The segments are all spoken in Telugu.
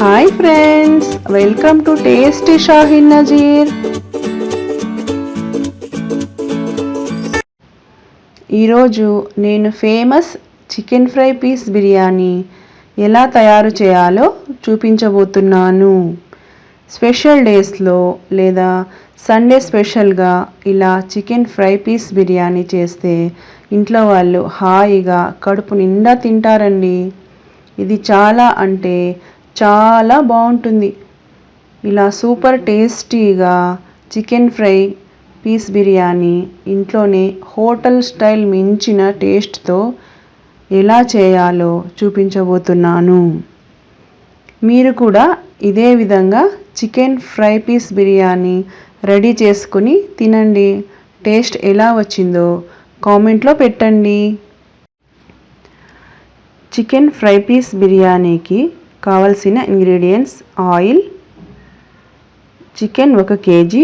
Hi friends welcome to tasty Shaheen Nazeer ఈరోజు నేను famous chicken fry piece biryani ఎలా తయారు చేయాలో చూపించబోతున్నాను. స్పెషల్ డేస్లో లేదా సండే స్పెషల్గా ఇలా చికెన్ ఫ్రై పీస్ బిర్యానీ చేస్తే ఇంట్లో వాళ్ళు హాయిగా కడుపు నిండా తింటారండి. ఇది చాలా అంటే చాలా బాగుంటుంది. ఇలా సూపర్ టేస్టీగా చికెన్ ఫ్రై పీస్ బిర్యానీ ఇంట్లోనే హోటల్ స్టైల్ మించిన టేస్ట్తో ఎలా చేయాలో చూపించబోతున్నాను. మీరు కూడా ఇదే విధంగా chicken fry piece biryani ready చేసుకుని తినండి. టేస్ట్ ఎలా వచ్చిందో కామెంట్లో పెట్టండి. చికెన్ ఫ్రై పీస్ బిర్యానీకి కావలసిన ఇంగ్రీడియంట్స్ ఆయిల్ చికెన్ ఒక కేజీ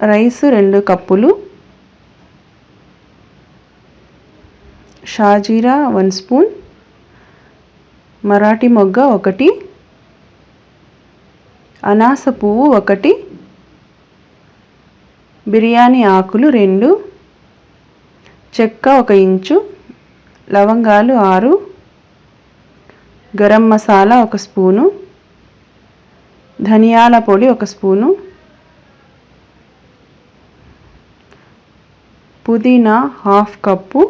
రైస్ రెండు కప్పులు షాజీరా వన్ స్పూన్ మరాఠీ మొగ్గ ఒకటి అనాస పువ్వు ఒకటి బిర్యానీ ఆకులు రెండు చెక్క ఒక ఇంచు లవంగాలు ఆరు గరం మసాలా ఒక స్పూను ధనియాల పొడి ఒక స్పూను పుదీనా హాఫ్ కప్పు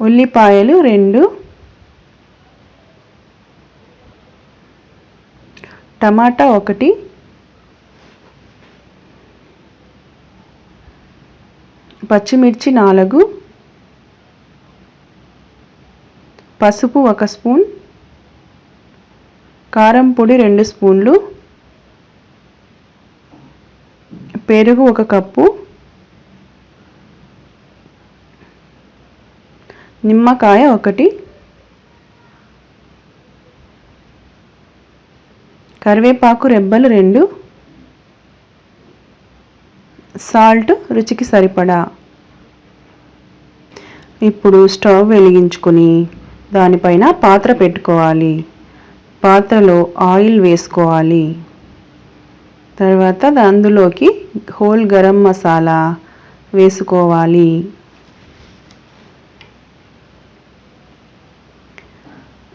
ఉల్లిపాయలు రెండు టమాటా ఒకటి పచ్చిమిర్చి నాలుగు పసుపు ఒక స్పూన్ కారం పొడి రెండు స్పూన్లు పెరుగు ఒక కప్పు నిమ్మకాయ ఒకటి కరివేపాకు రెబ్బలు రెండు సాల్ట్ రుచికి సరిపడా. ఇప్పుడు స్టవ్ వెలిగించుకొని దానిపైన పాత్ర పెట్టుకోవాలి. పాత్రలో ఆయిల్ వేసుకోవాలి. తర్వాత అందులోకి హోల్ గరం మసాలా వేసుకోవాలి.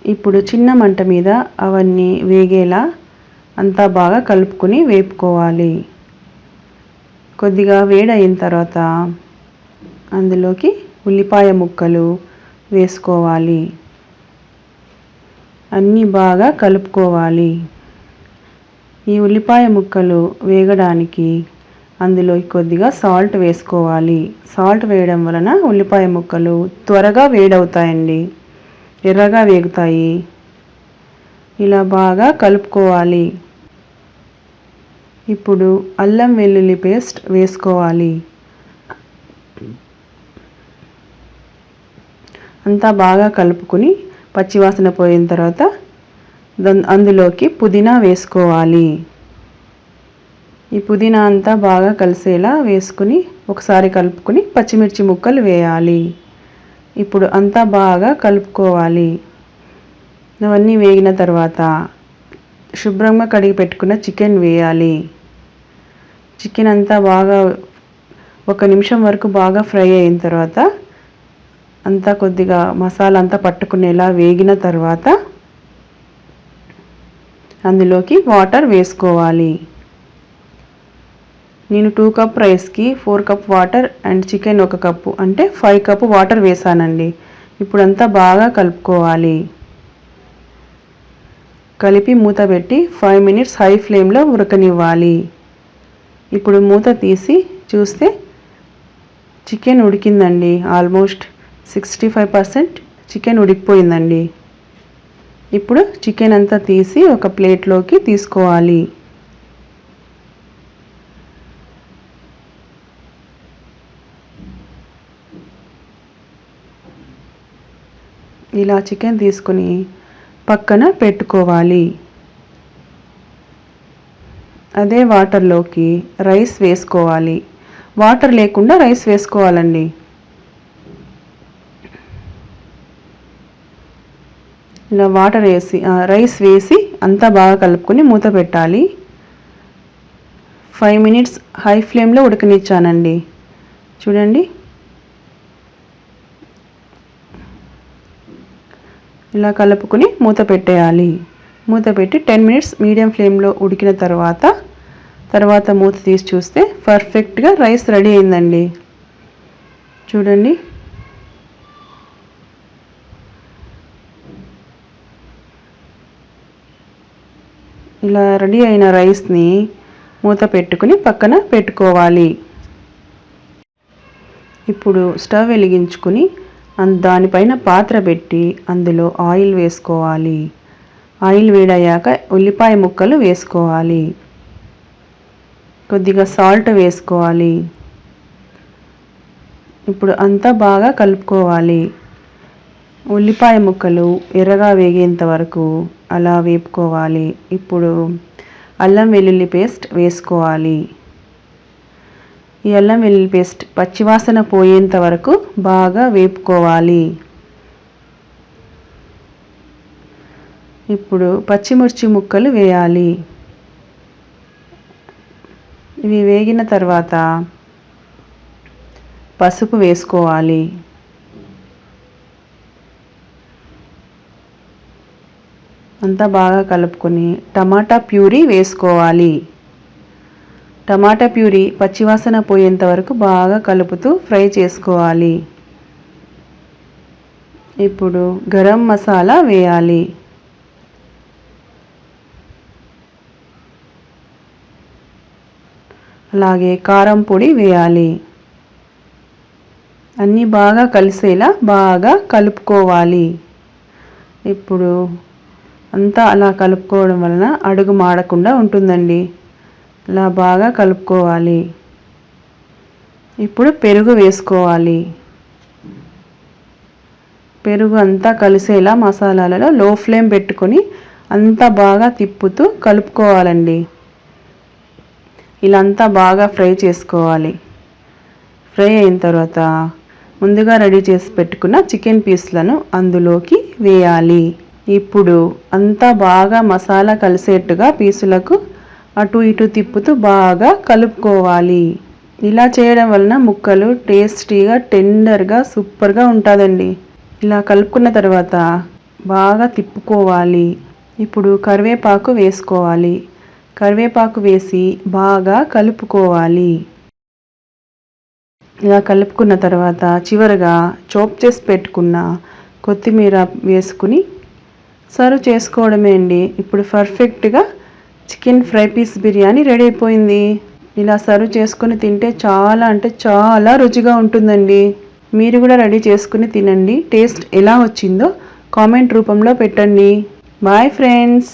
ఇప్పుడు చిన్న మంట మీద అవన్నీ వేగేలా అంతా బాగా కలుపుకొని వేపుకోవాలి. కొద్దిగా వేడయిన తర్వాత అందులోకి ఉల్లిపాయ ముక్కలు వేసుకోవాలి. అన్నీ బాగా కలుపుకోవాలి. ఈ ఉల్లిపాయ ముక్కలు వేగడానికి అందులో కొద్దిగా సాల్ట్ వేసుకోవాలి. సాల్ట్ వేయడం వలన ఉల్లిపాయ ముక్కలు త్వరగా వేడవుతాయండి. ఎర్రగా వేగుతాయి. ఇలా బాగా కలుపుకోవాలి. ఇప్పుడు అల్లం వెల్లుల్లి పేస్ట్ వేసుకోవాలి. అంతా బాగా కలుపుకొని పచ్చివాసన పోయిన తర్వాత అందులోకి పుదీనా వేసుకోవాలి. ఈ పుదీనా అంతా బాగా కలిసేలా వేసుకుని ఒకసారి కలుపుకొని పచ్చిమిర్చి ముక్కలు వేయాలి. ఇప్పుడు అంతా బాగా కలుపుకోవాలి. అవన్నీ వేగిన తర్వాత శుభ్రంగా కడిగి పెట్టుకున్న చికెన్ వేయాలి. చికెన్ అంతా బాగా ఒక నిమిషం వరకు బాగా ఫ్రై అయిన తర్వాత అంతా కొద్దిగా మసాలా అంతా పట్టుకునేలా వేగిన తర్వాత అందులోకి వాటర్ వేసుకోవాలి. నేను టూ కప్ రైస్కి four cup water and chicken ఒక కప్పు అంటే ఫైవ్ కప్ వాటర్ వేసానండి. ఇప్పుడంతా బాగా కలుపుకోవాలి. కలిపి మూత పెట్టి ఫైవ్ మినిట్స్ హై ఫ్లేమ్లో ఉడకనివ్వాలి. ఇప్పుడు మూత తీసి చూస్తే chicken ఉడికిందండి. Almost sixty five percent chicken ఉడికిపోయిందండి. ఇప్పుడు చికెన్ అంతా తీసి ఒక ప్లేట్లోకి తీసుకోవాలి. ఇలా చికెన్ తీసుకొని పక్కన పెట్టుకోవాలి. అదే వాటర్లోకి రైస్ వేసుకోవాలి. వాటర్ లేకుండా రైస్ వేసుకోవాలండి. ఇలా వాటర్ వేసి రైస్ వేసి అంతా బాగా కలుపుకొని మూత పెట్టాలి. ఫైవ్ మినిట్స్ హై ఫ్లేమ్లో ఉడకనిచ్చానండి. చూడండి. ఇలా కలుపుకొని మూత పెట్టేయాలి. మూత పెట్టి టెన్ మినిట్స్ మీడియం ఫ్లేమ్లో ఉడికిన తర్వాత తర్వాత మూత తీసి చూస్తే పర్ఫెక్ట్గా రైస్ రెడీ అయిందండి. చూడండి. ఇలా రెడీ అయిన రైస్ని మూత పెట్టుకుని పక్కన పెట్టుకోవాలి. ఇప్పుడు స్టవ్ వెలిగించుకుని దానిపైన పాత్ర పెట్టి అందులో ఆయిల్ వేసుకోవాలి. ఆయిల్ వేడయ్యాక ఉల్లిపాయ ముక్కలు వేసుకోవాలి. కొద్దిగా సాల్ట్ వేసుకోవాలి. ఇప్పుడు అంతా బాగా కలుపుకోవాలి. ఉల్లిపాయ ముక్కలు ఎర్రగా వేగేంత వరకు అలా వేపుకోవాలి. ఇప్పుడు అల్లం వెల్లుల్లి పేస్ట్ వేసుకోవాలి. ఈ అల్లం వెల్లుల్లి పేస్ట్ పచ్చివాసన పోయేంత వరకు బాగా వేపుకోవాలి. ఇప్పుడు పచ్చిమిర్చి ముక్కలు వేయాలి. ఇవి వేగిన తర్వాత పసుపు వేసుకోవాలి. అంతా బాగా కలుపుకొని టమాటా ప్యూరీ వేసుకోవాలి. టమాటా ప్యూరీ పచ్చివాసన పోయేంత వరకు బాగా కలుపుతూ ఫ్రై చేసుకోవాలి. ఇప్పుడు గరం మసాలా వేయాలి. అలాగే కారం పొడి వేయాలి. అన్నీ బాగా కలిసేలా బాగా కలుపుకోవాలి. ఇప్పుడు అంతా అలా కలుపుకోవడం వలన అడుగు మాడకుండా ఉంటుందండి. ఇలా బాగా కలుపుకోవాలి. ఇప్పుడు పెరుగు వేసుకోవాలి. పెరుగు అంతా కలిసేలా మసాలాలలో లో ఫ్లేమ్ పెట్టుకొని అంతా బాగా తిప్పుతూ కలుపుకోవాలండి. ఇలా అంతా బాగా ఫ్రై చేసుకోవాలి. ఫ్రై అయిన తర్వాత ముందుగా రెడీ చేసి పెట్టుకున్న చికెన్ పీస్లను అందులోకి వేయాలి. ఇప్పుడు అంతా బాగా మసాలా కలిసేట్టుగా పీసులకు అటు ఇటు తిప్పుతూ బాగా కలుపుకోవాలి. ఇలా చేయడం వలన ముక్కలు టేస్టీగా టెండర్గా సూపర్గా ఉంటుందండి. ఇలా కలుపుకున్న తర్వాత బాగా తిప్పుకోవాలి. ఇప్పుడు కరివేపాకు వేసుకోవాలి. కరివేపాకు వేసి బాగా కలుపుకోవాలి. ఇలా కలుపుకున్న తర్వాత చివరగా చోప్ చేసి పెట్టుకున్న కొత్తిమీర వేసుకుని సర్వ్ చేసుకోవడమే అండి. ఇప్పుడు పర్ఫెక్ట్గా chicken fry piece biryani ready అయిపోయింది. ఇలా సర్వ్ చేసుకుని తింటే చాలా అంటే చాలా రుచిగా ఉంటుందండి. మీరు కూడా రెడీ చేసుకుని తినండి. టేస్ట్ ఎలా వచ్చిందో కామెంట్ రూపంలో పెట్టండి. Bye friends!